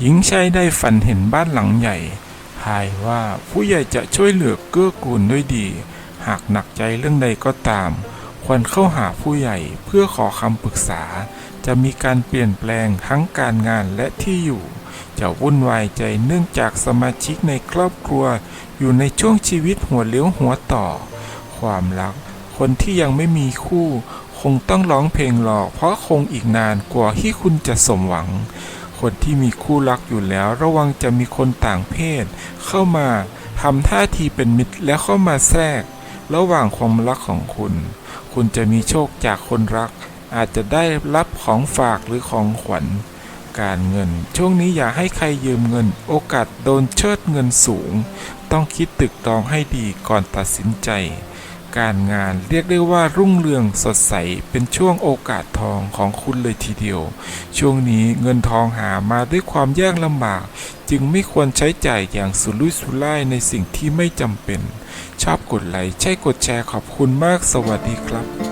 หญิงชายได้ฝันเห็นบ้านหลังใหญ่ทายว่าผู้ใหญ่จะช่วยเหลือเกื้อกูลด้วยดี หากหนักใจเรื่องใดก็ตาม ควรเข้าหาผู้ใหญ่เพื่อขอคำปรึกษา จะมีการเปลี่ยนแปลงทั้งการงานและที่อยู่ จะวุ่นวายใจเนื่องจากสมาชิกในครอบครัว อยู่ในช่วงชีวิตหัวเลี้ยวหัวต่อ ความรัก คนที่ยังไม่มีคู่ คงต้องร้องเพลงหลอกเพราะคงอีกนานกว่าที่คุณจะสมหวัง คนที่มีคู่รักอยู่แล้ว ระวังจะมีคนต่างเพศ เข้ามาทำท่าทีเป็นมิตรแล้วเข้ามาแทรก ระหว่างความรักของคุณ คุณจะมีโชคจากคนรัก อาจจะได้รับของฝากหรือของขวัญ การเงิน ช่วงนี้อย่าให้ใครยืมเงิน โอกาสโดนเชิดเงินสูง ต้องคิดตึกตรองให้ดีก่อนตัดสินใจ การงานเรียกได้ว่ารุ่งเรืองสดใสเป็นช่วงโอกาสทองของคุณเลยทีเดียว ช่วงนี้เงินทองหามาด้วยความยากลำบาก จึงไม่ควรใช้จ่ายอย่างสุรุ่ยสุร่ายในสิ่งที่ไม่จำเป็น ชอบกดไลค์ใช่กดแชร์ขอบคุณมากสวัสดีครับ